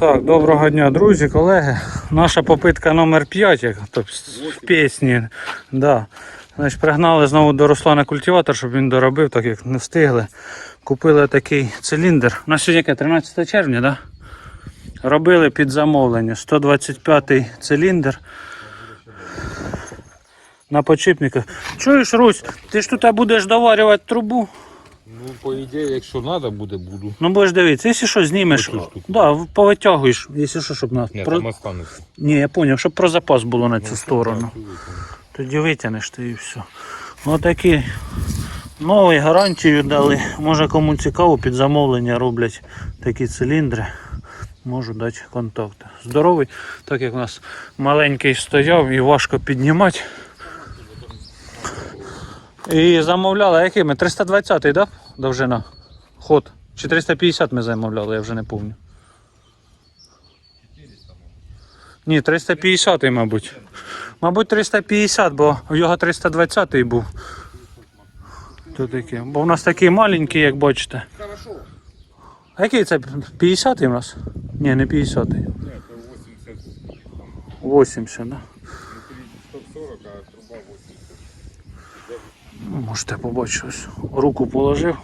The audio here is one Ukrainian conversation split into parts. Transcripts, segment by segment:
Так, доброго дня, друзі, колеги. Наша попитка номер 5, як то в пісні. Да. Значить, пригнали знову до Руслана культиватор, щоб він доробив, так як не встигли. Купили такий циліндр. У нас сьогодні яке, 13 червня, да? Робили під замовлення. 125 циліндр. На подшипниках. Чуєш, Русь, ти ж тут будеш доварювати трубу? Ну, по ідеї, якщо треба буде, буду. Ну будеш дивитися, якщо що знімеш, Оцю штуку. да, повитягуєш, якщо що, щоб нас. Ні, про- там останеться. Ні, я зрозумів, щоб про запас було на цю Ну, сторону. так, Тоді витягнеш ти і все. Отакі новий гарантію дали. Може кому цікаво, під замовлення роблять такі циліндри. Можу дати контакти. Здоровий, так як у нас маленький стояв і важко піднімати. І замовляли якими? 320 так? Да? Довжина. Ход. Чи 350 ми замовляли, я вже не пам'ятаю. Ні, 350, мабуть. Мабуть, 350, бо в його 320 й був. То таке. Бо в нас такий маленький, як бачите. А який це? 50 у нас? Ні, не 50. Ні, це 80, 80, да? 140, а труба 80. Ну, Можете побачити. ось. Руку положив,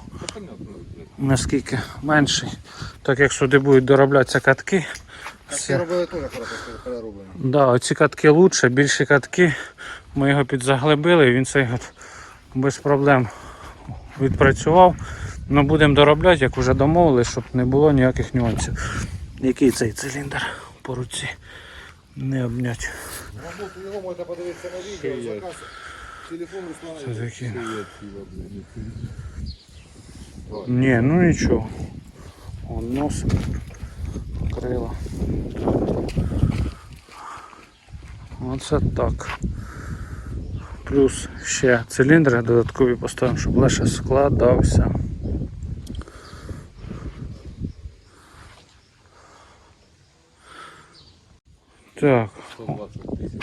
наскільки менший. Так як сюди будуть дороблятися катки. Все робили теж перероблено. Да, оці катки лучше, більші катки. Ми його підзаглибили, він цей от без проблем відпрацював. Ну будемо доробляти, як вже домовились, щоб не було ніяких нюансів. Який цей циліндр по руці не обнять. Роботу його можна подивитися на відео, заказ. Телефон Руслана. Ні, ну нічого. Он нос, крила. Оце так. Плюс ще циліндри додаткові поставимо, щоб лише складався. Так, 120 тисяч.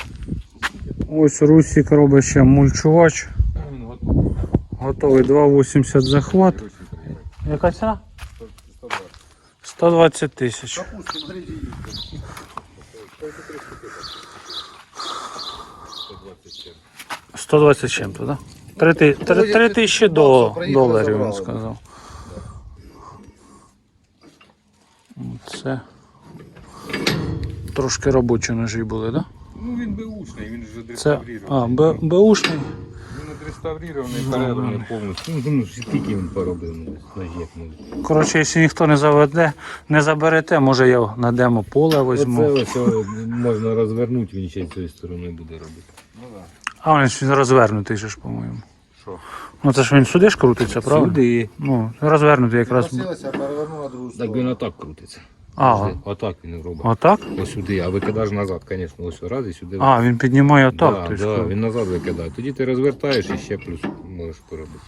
Ось Русік робить ще мульчувач. Готовий. Готовий 2,80 захват. Яка ціна? 120. 120 тисяч. Капусту, смотрите, 120 чим. 120 чим-то, так? Да? 3, 3, 3 тисячі доларів, він сказав. Це трошки робочі ножі були, так? Да? Ну він беушний, він вже Це, а. Б, Бушний. Він відреставрірований, переданий повністю. Ну, ну, скільки він поробив ну, ножів. Ну. Коротше, якщо ніхто не заведе, не заберете, може я на демо поле візьму. Оце ось о, можна розвернути, він ще з цієї сторони буде робити. Ну. А він ж розвернутий же ж, по-моєму. Що? Ну це ж він сюди ж крутиться, правда? Сюди. Ну, розвернутий якраз. Просилася, перевернула на другу Так він отак крутиться. А, Отак він робить. отак? Ось сюди, а викидаєш назад, звісно, ось раз і сюди. А, він піднімає отак. да, тобто. да, він назад викидає. Тоді ти розвертаєш і ще плюс можеш поробити.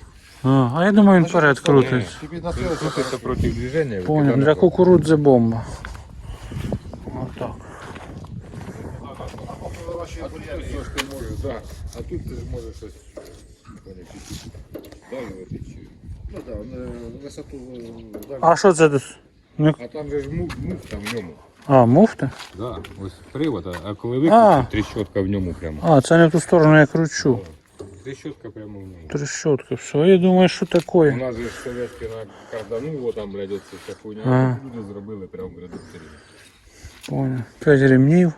А, а я думаю, він вперед крутить. Ти підносилася, Крутиться проти движення. Понял, для кукурудзи бомба. Отак. А тут що ж ти можеш, да. А тут ти ж можеш щось чуть-чуть чи. Ну так, висоту. е, далі. А що це тут? Ну, А там же ж муф, муф там в ньому. А, муфти? Да, ось привод, а- а коли А. викрутить, тріщотка в ньому прямо. А, це не в ту сторону я кручу. Тріщотка прямо в ньому. Трещотка, все. Я думаю, що У таке. нас же ж совєтські на кардану, там, блядь, оце вся хуйня. Ага. а Люди зробили прямо в редукторі. Понял. П'ять ремнів.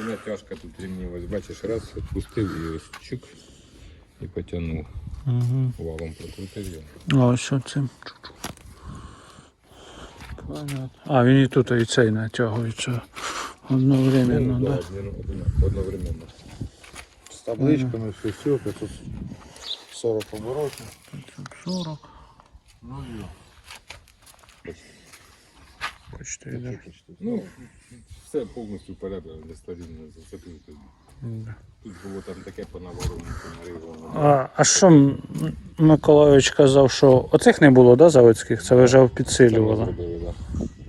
І натяжка тут рівні, ось бачиш, раз, відпустив і ось чук. І потягнув. Угу. Валом прокрутив його. Ось оцим. А, він і тут і цей натягується одновременно, ну, да? Одновременно. З табличками, все, все, 540 оборотів. 540. Ну, йо. 4, да. Ну, все повністю порядок для старіння зацепив тоді. Тут було там таке по навороту, А, а що Миколайович казав, що оцих не було, да, заводських? Це ви вже підсилювали?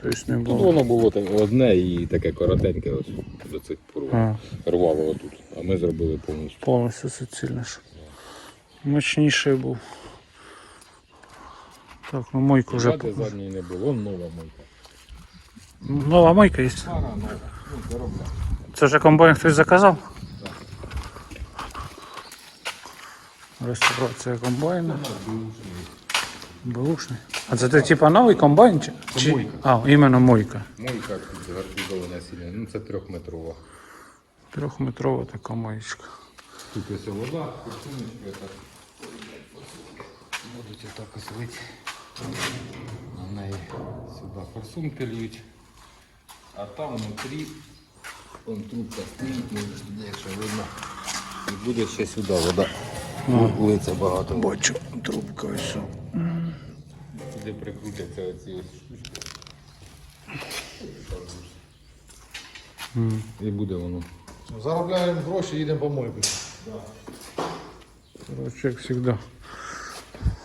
Тобто не Тут було. воно було одне і таке коротеньке ось до цих порвало, рвало отут. А ми зробили повністю. Повністю суцільно. Мощніший був. Так, ну мойку вже. Ззади задній не було, нова мойка. Нова мойка є. Ну. Це вже комбайн хтось заказав? Реставрація комбайна. Бушний. А це ти типа новий комбайн? Чи? чи- мойка. А, іменно мойка. Мойка тут гарбузована сильно. Ну це трьохметрова. Трьохметрова така маєчка. Тут ось вода, картиночка. Так. Будуть отак ось. На неї сюди форсунки льють. А там внутрі вон трубка стоїть, може туди, якщо видно. І буде ще сюди вода. Литься багато. Бачу, трубка ось. Сюди прикрутяться оці ось штучки. І буде воно. Заробляємо гроші, їдемо по мойку. Короче, як завжди.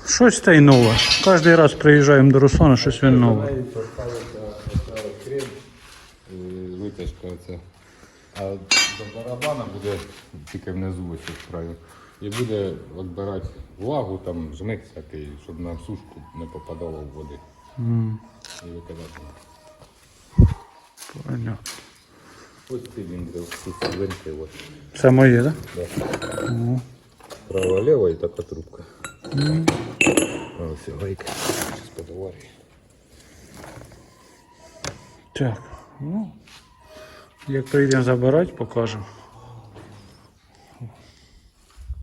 Щось та й нове. Кожен раз приїжджаємо до Руслана, щось він нове. Витяжка оця. А до барабана буде тільки внизу ось краю. І буде відбирати влагу, там жмих всякий, щоб на сушку не попадало в води. І викидати. Понятно. Ось циліндри, ці циліндрики, ось. Це моє, так? Право лево і така трубка. А ось гайка. Зараз подоварю. Так. Ну, як прийдемо забирати, покажемо.